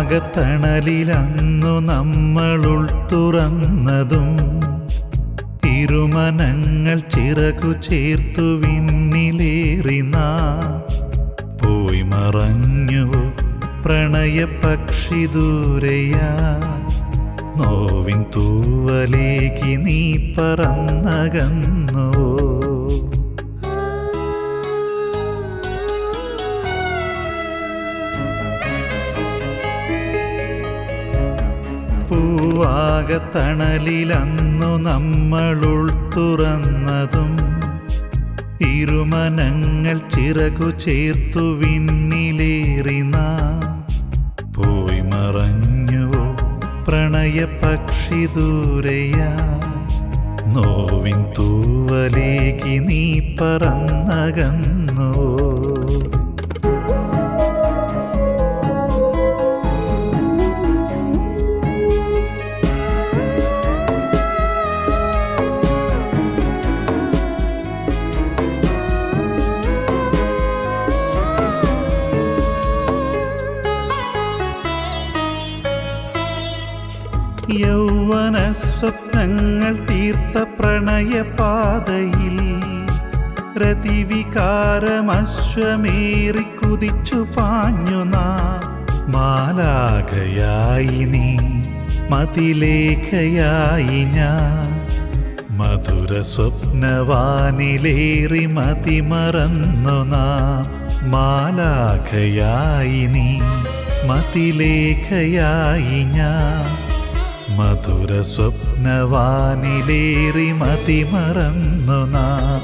പൂവാകത്തണലിലന്നു നമ്മൾ തുറന്നതും ഇരുമനങ്ങൾ ചിറകു ചേർത്തു വിണ്ണിലേറി പോയി പോയി പ്രണയ പ്രണയപക്ഷി ദൂരയാ നോവിൻ തൂവലേക്ക് നീ പറന്നകന്നുവോ പൂവാകത്തണലിലന്നു നമ്മളുൾ തുറന്നതും ഇരുമനങ്ങൾ ചിറകു ചേർത്തു വിണ്ണിലേറിന പോയി മറഞ്ഞുവോ പ്രണയപക്ഷി ദൂരയാ. നോവിൻ തൂവലേക്ക് നീ പറന്നകന്നുവോ സ്വപ്നങ്ങൾ തീർത്ത പ്രണയപാതയിൽ രതിവികാരമശ്വമേറി കുതിച്ചു പാഞ്ഞു നാം. മാലാഖയായി നീ മതിലേഖയായി ഞാൻ. മധുര സ്വപ്നവാനിലേറി മതിമറന്നു നാം. മാലാഖയായി നീ മതിലേഖയായി ഞാൻ. മധുര സ്വപ്നവാനിലേറി മതിമറന്നു നാം.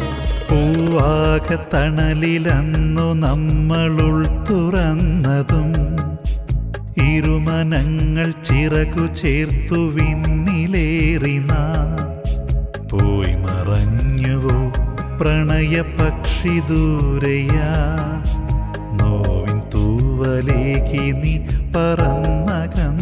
പൂവാകത്തണലിലന്നു നമ്മളുൾ തുറന്നതും. ഇരുമനങ്ങൾ ചിറകു ചേർത്തു വിണ്ണിലേറി നാം. പോയി മറഞ്ഞുവോ പ്രണയപക്ഷി ദൂരയാ നോവിൻ തൂവലേക്ക് നീ പറന്നകന്നുവോ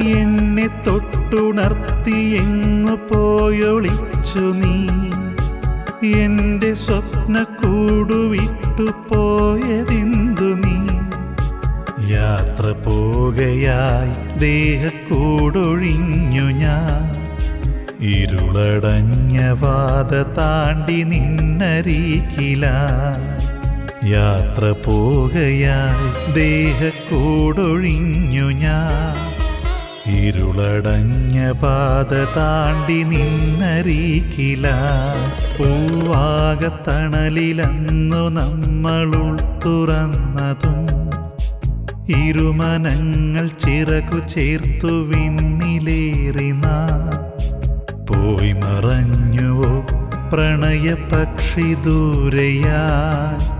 എന്നെ തൊട്ടുണർത്തി എങ്ങു പോയൊളിച്ചു നീ. എന്റെ സ്വപ്ന കൂടുവിട്ടു പോയതെന്തു നീ? യാത്ര പോകയായി ദേഹക്കൂടൊഴിഞ്ഞു ഞാൻ. ഇരുളടഞ്ഞ വാത താണ്ടി നിന്നരീക്കിലായി യാത്ര പോകയായി ദേഹക്കൂടൊഴിഞ്ഞു ഞാൻ. ഇരുളടഞ്ഞ പാത താണ്ടി നിന്നരീക്കില പൂവാകത്തണലിലന്നു നമ്മൾ തുറന്നതും. ഇരുമനങ്ങൾ ചിറകു ചേർത്തു വിണ്ണിലേറിന പോയി മറഞ്ഞുവോ പ്രണയ പക്ഷി ദൂരയായി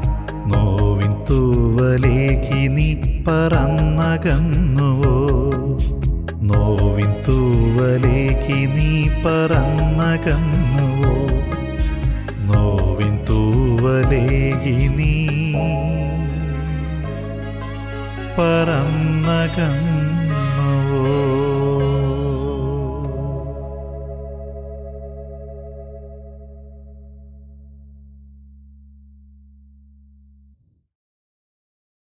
നോവിൻ തൂവലേക്ക് നീ പറന്നകന്നുവോ? നോവിൻ തൂവലേക്ക് നീ പറന്നകന്നുവോ? നോവിൻ തൂവലേക്ക് നീ പറന്നകന്നുവോ?